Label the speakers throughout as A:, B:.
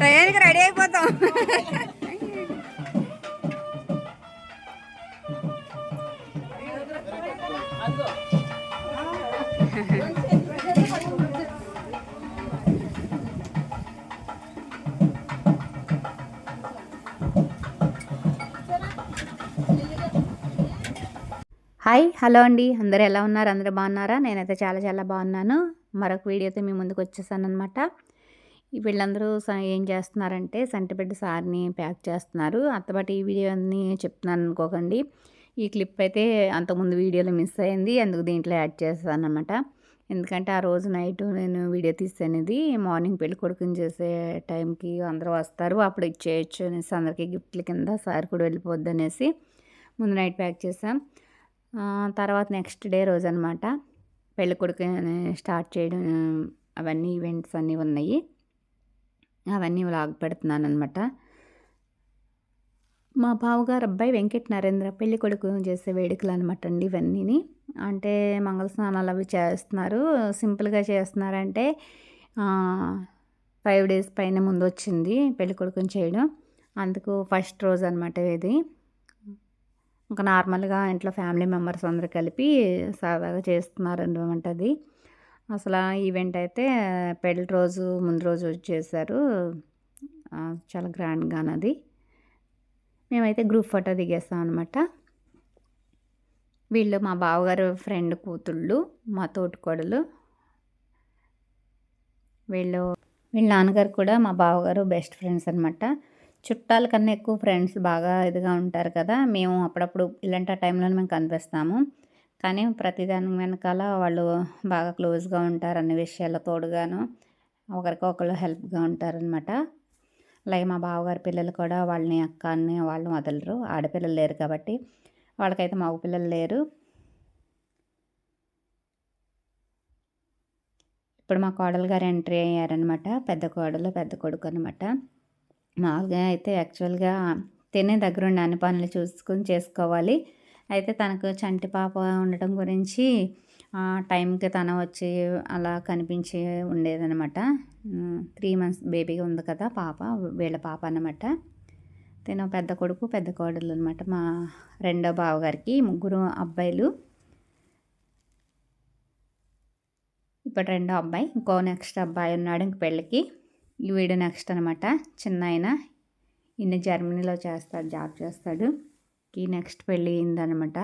A: టయానికి రెడీ అయిపోతాం. Hi hello అండి. అందరూ ఎలా ఉన్నారు? అందరూ బాగున్నారా? నేనైతే చాలా చాలా బాగున్నాను. మరొక వీడియోతో మీ ముందుకు వచ్చేసాను అనమాట వీళ్ళందరూ స- ఏం చేస్తున్నారంటే సంటిబిడ్డ సార్ని ప్యాక్ చేస్తున్నారు. అత్తబాటి ఈ వీడియో అన్నీ చెప్తున్నాను అనుకోకండి. ఈ క్లిప్ అయితే అంతకుముందు వీడియోలో మిస్ అయింది. అందుకు దీంట్లో యాడ్ చేస్తాను అనమాట ఎందుకంటే ఆ రోజు నైట్ నేను వీడియో తీసాను మార్నింగ్ పెళ్ళి కొడుకుని చేసే టైంకి అందరూ వస్తారు. అప్పుడు ఇచ్చేయచ్చు అనేసి అందరికీ గిఫ్ట్ల కింద సార్ కూడా వెళ్ళిపోద్ది అనేసి ముందు నైట్ ప్యాక్ చేసాం తర్వాత నెక్స్ట్ డే రోజు అనమాట పెళ్ళికొడుకు స్టార్ట్ చేయడం అవన్నీ ఈవెంట్స్ అన్నీ ఉన్నాయి. అవన్నీ వ్లాగ్ పెడుతున్నాను అనమాట మా బావగారు అబ్బాయి వెంకట నరేంద్ర పెళ్ళి కొడుకు చేసే వేడుకలు అనమాట అండి ఇవన్నీ అంటే మంగళ స్నానాలు అవి చేస్తున్నారు. సింపుల్గా చేస్తున్నారంటే ఫైవ్ డేస్ పైన ముందు వచ్చింది పెళ్ళి కొడుకుని చేయడం. అందుకు ఫస్ట్ రోజు అనమాట ఇది. ఇంకా నార్మల్గా ఇంట్లో ఫ్యామిలీ మెంబర్స్ అందరు కలిపి సరదాగా చేస్తున్నారు అనమాట అది. అసలు ఆ ఈవెంట్ అయితే పెళ్ళి రోజు ముందు రోజు చేశారు. చాలా గ్రాండ్గా అది. మేమైతే గ్రూప్ ఫోటో దిగేస్తాం అనమాట వీళ్ళు మా బావగారు ఫ్రెండ్ కూతుళ్ళు మా తోటికోడలు. వీళ్ళు వీళ్ళ నాన్నగారు కూడా మా బావగారు బెస్ట్ ఫ్రెండ్స్ అనమాట చుట్టాల కన్నా ఎక్కువ ఫ్రెండ్స్ బాగా ఇదిగా ఉంటారు కదా మేము అప్పుడప్పుడు ఇలాంటి టైంలో మేము కనిపిస్తాము. కానీ ప్రతిదాని వెనకాల వాళ్ళు బాగా క్లోజ్గా ఉంటారు అన్ని విషయాల్లో తోడుగాను ఒకరికొకరు హెల్ప్గా ఉంటారనమాట అలాగే మా బావగారి పిల్లలు కూడా వాళ్ళని అక్క అన్ని వాళ్ళు వదలరు. ఆడపిల్లలు లేరు కాబట్టి వాళ్ళకైతే మగ పిల్లలు లేరు. ఇప్పుడు మా కోడలు గారు ఎంట్రీ అయ్యారనమాట పెద్ద కోడలు పెద్ద కొడుకు అనమాట మామూలుగా అయితే యాక్చువల్గా తినే దగ్గరుండి అన్ని పనులు చూసుకుని చేసుకోవాలి. అయితే తనకు చంటి పాప ఉండటం గురించి టైంకి తన వచ్చి అలా కనిపించి ఉండేదనమాట త్రీ మంత్స్ బేబీగా ఉంది కదా పాప వీళ్ళ పాప అనమాట తిన పెద్ద కొడుకు పెద్ద కోడలు అనమాట మా రెండో బావగారికి ముగ్గురు అబ్బాయిలు. ఇప్పుడు రెండో అబ్బాయి ఇంకో నెక్స్ట్ అబ్బాయి ఉన్నాడు ఇంక పెళ్ళికి. ఈ వీడు నెక్స్ట్ అనమాట చిన్న ఆయన ఈయన జర్మనీలో చేస్తాడు జాబ్ చేస్తాడు. ఈ నెక్స్ట్ పెళ్ళి అయిందనమాట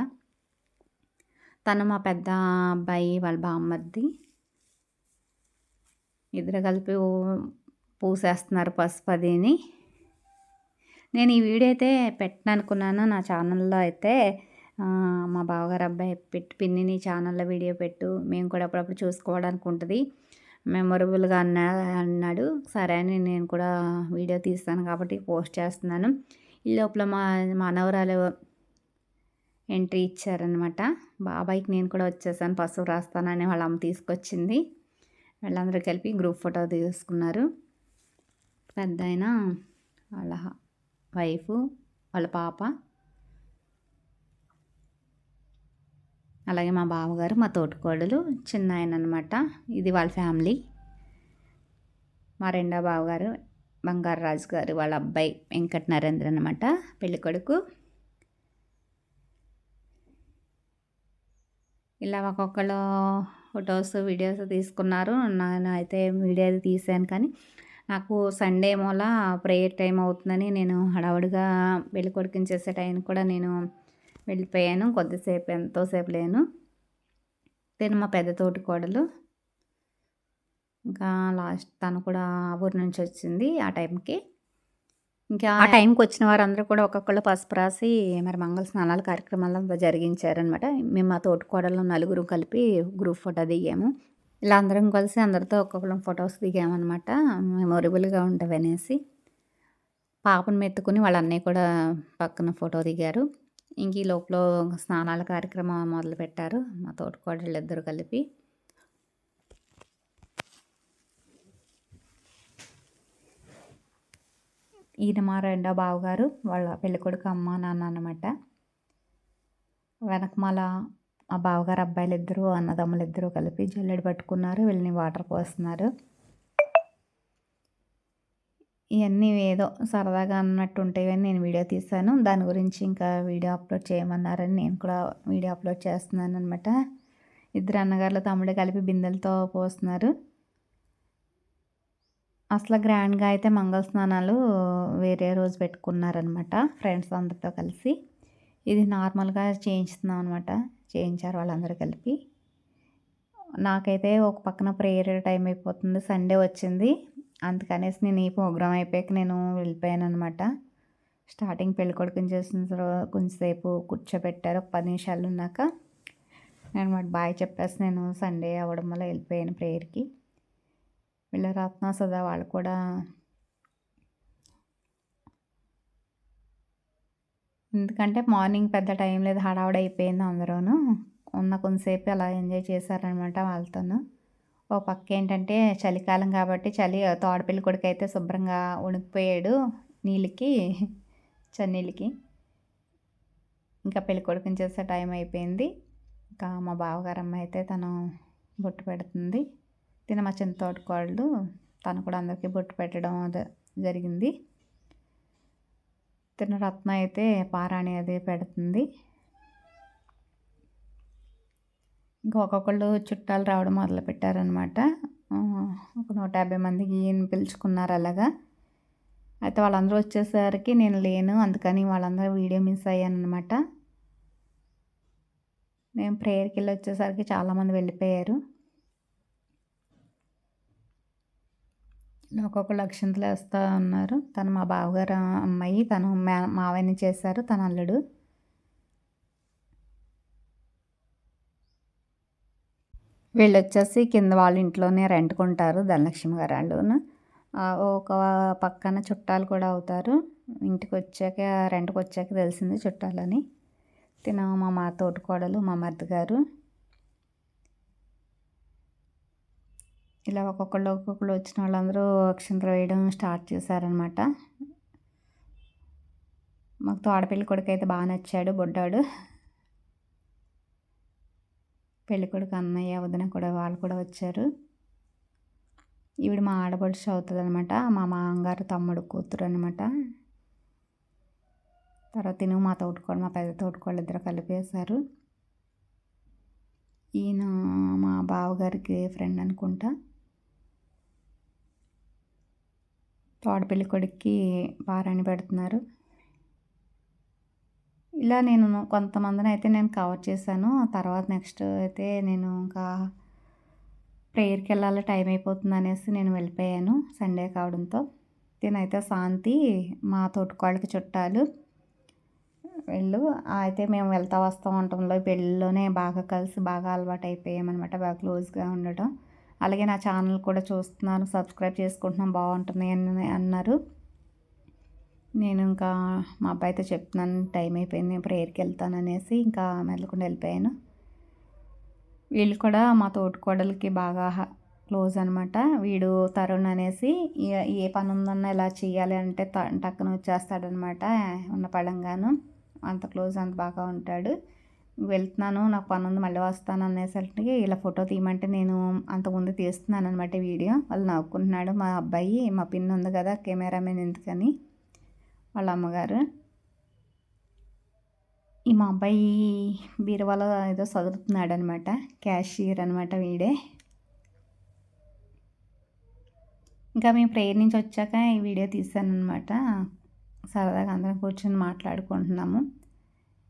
A: తను మా పెద్ద అబ్బాయి వాళ్ళ బామ్మద్ది ఇద్దరు కలిపి పూసేస్తున్నారు పసుపు అదిని. నేను ఈ వీడియో అయితే పెట్టను అనుకున్నాను. నా ఛానల్లో అయితే మా బావగారు అబ్బాయి పెట్టి పిన్ని నీ ఛానల్లో వీడియో పెట్టు. మేము కూడా అప్పుడప్పుడు చూసుకోవడానికి ఉంటుంది మెమొరబుల్గా అన్నా అన్నాడు. సరే అని నేను కూడా వీడియో తీస్తాను కాబట్టి పోస్ట్ చేస్తున్నాను. ఈ లోపల మా మనవరాలు ఎంట్రీ ఇచ్చారనమాట బాబాయ్కి నేను కూడా వచ్చేసాను పసుపు రాస్తానని వాళ్ళ అమ్మ తీసుకొచ్చింది. వాళ్ళందరూ కలిపి గ్రూప్ ఫోటో తీసుకున్నారు. పెద్ద ఆయన వాళ్ళ వైఫ్ వాళ్ళ పాప. అలాగే మా బావగారు మా తోటికోడలు చిన్న ఆయన అనమాట ఇది వాళ్ళ ఫ్యామిలీ. మా రెండో బావగారు బంగారు రాజు గారు వాళ్ళ అబ్బాయి వెంకట నరేంద్ర అనమాట పెళ్ళి కొడుకు. ఇలా ఒక్కొక్కరు ఫొటోస్ వీడియోస్ తీసుకున్నారు. నేను అయితే వీడియో అది తీసాను కానీ నాకు సండే మూల ప్రేయర్ టైం అవుతుందని నేను హడావుడిగా పెళ్ళి కొడుకుని చేసే టైం కూడా నేను వెళ్ళిపోయాను. కొద్దిసేపు ఎంతోసేపు లేను. తిను మా పెద్ద తోటి కోడలు. ఇంకా లాస్ట్ తను కూడా ఆ నుంచి వచ్చింది ఆ టైంకి. ఇంకా ఆ టైంకి వచ్చిన వారందరూ కూడా ఒక్కొక్కళ్ళు పసుపు రాసి మరి మంగళ స్నానాల కార్యక్రమాలు అంతా జరిగించారనమాట మేము మా తోటి కోడలు నలుగురు కలిపి గ్రూప్ ఫోటో దిగాము. ఇలా అందరం కలిసి అందరితో ఒక్కొక్కళ్ళం ఫొటోస్ దిగామన్నమాట. మెమొరబుల్గా ఉంటావనేసి. పాపను మెత్తుకుని వాళ్ళ అన్నయ్య కూడా పక్కన ఫోటో దిగారు. ఇంక ఈ లోపల స్నానాల కార్యక్రమం మొదలు పెట్టారు. మా తోటికోడళ్ళు ఇద్దరు కలిపి. ఈయన మా రెండో బావగారు వాళ్ళ పెళ్ళికొడుకు అమ్మ నాన్న అనమాట వెనకమాల మా బావగారు అబ్బాయిలు ఇద్దరు అన్నదమ్ములు ఇద్దరు కలిపి జల్లెడ పట్టుకున్నారు వీళ్ళని వాటర్ పోస్తున్నారు. ఇవన్నీ ఏదో సరదాగా అన్నట్టు ఉంటాయని నేను వీడియో తీశాను. దాని గురించి ఇంకా వీడియో అప్లోడ్ చేయమన్నారని నేను కూడా వీడియో అప్లోడ్ చేస్తున్నాను అనమాట ఇద్దరు అన్నగారులు తమ్ముడు కలిపి బిందెలతో పోస్తున్నారు. అసలు గ్రాండ్గా అయితే మంగళ స్నానాలు వేరే రోజు పెట్టుకున్నారనమాట ఫ్రెండ్స్ అందరితో కలిసి. ఇది నార్మల్గా చేయించుతున్నాం అనమాట చేయించారు వాళ్ళందరూ కలిపి. నాకైతే ఒక పక్కన ప్రేయర్ టైం అయిపోతుంది సండే వచ్చింది. అందుకనేసి నేను ఈ ప్రోగ్రామ్ అయిపోయాక నేను వెళ్ళిపోయాను అనమాట స్టార్టింగ్ పెళ్ళికొడుకుని చేసిన తర్వాత కొంచెంసేపు కూర్చోబెట్టారు. ఒక పది నిమిషాలు ఉన్నాక నేను మాట బాయ్ చెప్పేసి నేను సండే అవ్వడం వల్ల వెళ్ళిపోయాను ప్రేయర్కి. వీళ్ళ రత్న సదా వాళ్ళు కూడా ఎందుకంటే మార్నింగ్ పెద్ద టైం లేదు. హడావుడి అయిపోయింది అందరూను. ఉన్న కొంతసేపు అలా ఎంజాయ్ చేశారనమాట వాళ్ళతోనూ. ఓ పక్క ఏంటంటే చలికాలం కాబట్టి చలి తోడపిల్లి కొడుకు అయితే శుభ్రంగా ఉణికిపోయాడు నీళ్ళకి చన్నీళ్ళకి. ఇంకా పెళ్ళి కొడుకుని చేసే టైం అయిపోయింది. ఇంకా మా బావగారు అమ్మ అయితే తను బొట్టు పెడుతుంది. తిన మా చిన్న తోటకోళ్ళు తను కూడా అందరికీ బొట్టు పెట్టడం జరిగింది. తిన రత్న అయితే పారాణి అది పెడుతుంది. ఇంకా ఒక్కొక్కళ్ళు చుట్టాలు రావడం మొదలు పెట్టారనమాట ఒక నూట యాభై మందికి పిలుచుకున్నారు అలాగా. అయితే వాళ్ళందరూ వచ్చేసరికి నేను లేను అందుకని వాళ్ళందరూ వీడియో మిస్ అయ్యాను అనమాట నేను ప్రేయర్కి వెళ్ళి వచ్చేసరికి చాలామంది వెళ్ళిపోయారు. ఒక్కొక్కరు అక్షంతలు వేస్తూ ఉన్నారు. తను మా బావగారు అమ్మాయి తను మావయ్యని చేశారు తన అల్లుడు. వీళ్ళు వచ్చేసి కింద వాళ్ళ ఇంట్లోనే రెంట్కుంటారు ధనలక్ష్మి గారు వాళ్ళును ఒక పక్కన చుట్టాలు కూడా అవుతారు. ఇంటికి వచ్చాక రెంట్కి వచ్చాక తెలిసింది చుట్టాలని. తిన మా మా తోటికోడలు మా మరిది గారు. ఇలా ఒక్కొక్కళ్ళు ఒక్కొక్కళ్ళు వచ్చిన వాళ్ళందరూ అక్షంతలు వేయడం స్టార్ట్ చేశారనమాట మాకు తోడపిల్లి కొడుకు అయితే బాగా నచ్చాడు బొడ్డాడు. పెళ్ళికొడుకు అన్నయ్య వదిన కూడా వాళ్ళు కూడా వచ్చారు. ఈవిడ మా ఆడపడుచు అవుతుంది అనమాట మా మామగారు తమ్ముడు కూతురు అనమాట తర్వాత తిను మా తోటకోళ్ళు మా పెద్ద తోటకోళ్ళు ఇద్దరు కలిపేశారు. ఈయన మా బావగారికి ఫ్రెండ్ అనుకుంటా. తోడపెల్లి కొడుక్కి పారాణి పెడుతున్నారు. ఇలా నేను కొంతమందిని అయితే నేను కవర్ చేశాను. తర్వాత నెక్స్ట్ అయితే నేను ఇంకా ప్రేయర్కి వెళ్ళాలి టైం అయిపోతుంది అనేసి నేను వెళ్ళిపోయాను సండే కావడంతో నేనైతే శాంతి మా తోటికోళ్ళకి చుట్టాలు వెళ్ళు. అయితే మేము వెళ్తా వస్తూ ఉండటంలో పెళ్ళిలోనే బాగా కలిసి బాగా అలవాటు అయిపోయామన్నమాట బాగా క్లోజ్గా ఉండటం. అలాగే నా ఛానల్ కూడా చూస్తున్నాను సబ్స్క్రైబ్ చేసుకుంటున్నాం బాగుంటుంది అని అన్నారు. నేను ఇంకా మా అబ్బాయితో చెప్తున్నాను టైం అయిపోయింది నేను ప్రేయర్కి వెళ్తాను అనేసి ఇంకా మెల్లకుండా వెళ్ళిపోయాను. వీళ్ళు కూడా మా తోటికోడలకి బాగా క్లోజ్ అనమాట. వీడు తరుణ్ అనేసి ఏ పని ఉందన్నా ఇలా చేయాలి అంటే టక్కున వచ్చేస్తాడనమాట ఉన్న పడంగాను అంత క్లోజ్ అంత బాగా ఉంటాడు. వెళ్తున్నాను నాకు పని ఉంది మళ్ళీ వస్తాను అనేసరికి ఇలా ఫోటో తీయమంటే నేను అంతకుముందు తీస్తున్నాను అనమాట వీడియో. వాళ్ళు నవ్వుకుంటున్నాడు మా అబ్బాయి మా పిన్ ఉంది కదా కెమెరామెన్ ఎందుకని? వాళ్ళ అమ్మగారు. ఈ మా అబ్బాయి బీరువాలో ఏదో చదువుతున్నాడు అనమాట క్యాషియర్ అనమాట వీడే. ఇంకా మేము ప్రేయర్ నుంచి వచ్చాక ఈ వీడియో తీసాను అనమాట సరదాగా అందరం కూర్చొని మాట్లాడుకుంటున్నాము.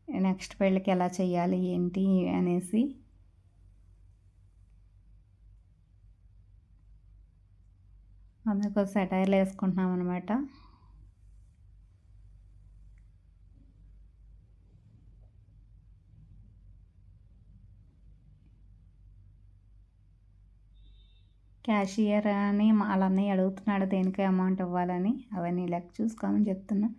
A: నెక్స్ట్ పెళ్ళికి ఎలా చేయాలి ఏంటి అనేసి. అందుకు సెటైర్లు వేసుకుంటున్నాం అనమాట క్యాషియర్ అని వాళ్ళ అన్నయ్య అడుగుతున్నాడు దేనికి అమౌంట్ ఇవ్వాలని. అవన్నీ లెక్క చూసుకోమని చెప్తున్నా.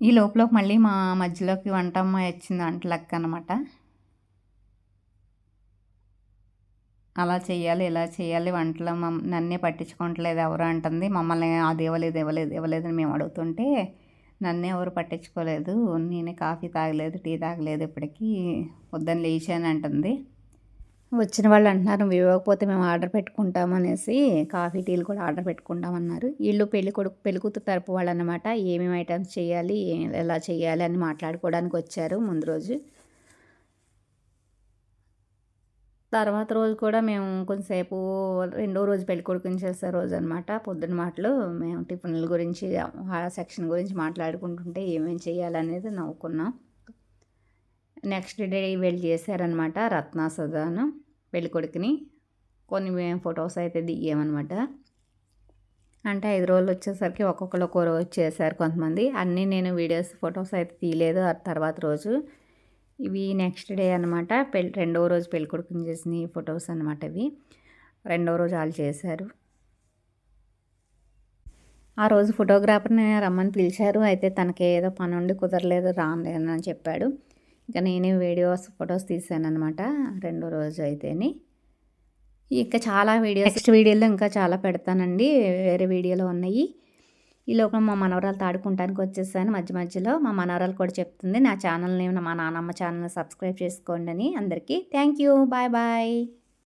A: ఈ లోపల మళ్ళీ మా మధ్యలోకి వంట అమ్మాయి వచ్చింది వంట లెక్క అనమాట అలా చేయాలి ఇలా చేయాలి వంటలు నన్నే పట్టించుకోవట్లేదు ఎవరు అంటుంది. మమ్మల్ని అది ఇవ్వలేదు ఇవ్వలేదు ఇవ్వలేదు అని మేము అడుగుతుంటే నన్ను ఎవరు పట్టించుకోలేదు. నేనే కాఫీ తాగలేదు టీ తాగలేదు ఇప్పటికీ. పొద్దున్న లేచాను అంటుంది. వచ్చిన వాళ్ళు అంటున్నారు "నువ్వు ఇవ్వకపోతే మేము ఆర్డర్ పెట్టుకుంటాం అనేసి. కాఫీ టీలు కూడా ఆర్డర్ పెట్టుకుంటామన్నారు వీళ్ళు పెళ్ళి కొడుకు పెళ్ళి కూతురు తరపు వాళ్ళు అనమాట ఏమేమి ఐటమ్స్ చేయాలి ఎలా చేయాలి అని మాట్లాడుకోవడానికి వచ్చారు ముందు రోజు. తర్వాత రోజు కూడా మేము కొంతసేపు రెండో రోజు పెళ్ళి కొడుకుని చేసే రోజు అనమాట పొద్దున్న మాటలు మేము టిఫిన్ల గురించి ఆ సెక్షన్ గురించి మాట్లాడుకుంటుంటే ఏమేమి చేయాలనేది నవ్వుకున్నాం. నెక్స్ట్ డే వెళ్ళి చేశారనమాట రత్న సుధాను పెళ్ళి కొడుకుని. కొన్ని మేము ఫొటోస్ అయితే దిగామన్నమాట. అంటే ఐదు రోజులు వచ్చేసరికి ఒక్కొక్కరు ఒక్కో రోజు చేశారు కొంతమంది. అన్నీ నేను వీడియోస్ ఫొటోస్ అయితే తీయలేదు ఆ తర్వాత రోజు. ఇవి నెక్స్ట్ డే అనమాట పెళ్ళి రెండవ రోజు పెళ్ళి కొడుకుని చేసిన ఫొటోస్ అనమాట ఇవి. రెండవ రోజు వాళ్ళు చేశారు. ఆ రోజు ఫోటోగ్రాఫర్ని రమ్మని పిలిచారు. అయితే తనకి ఏదో పని ఉండి కుదరలేదు రాలేదని చెప్పాడు. ఇంకా నేనే వీడియోస్ ఫొటోస్ తీసాను అనమాట రెండో రోజు అయితేని. ఇంకా చాలా వీడియోస్ నెక్స్ట్ వీడియోలో ఇంకా చాలా పెడతానండి వేరే వీడియోలో ఉన్నాయి. ఈ లోపల మా మనవరాలు తాడుకుంటానికి వచ్చేసాను మధ్య మధ్యలో మా మనవరాలు కూడా చెప్తుంది నా ఛానల్ని మా నాన్నమ్మ ఛానల్ని సబ్స్క్రైబ్ చేసుకోండి అని అందరికీ. Thank you bye bye.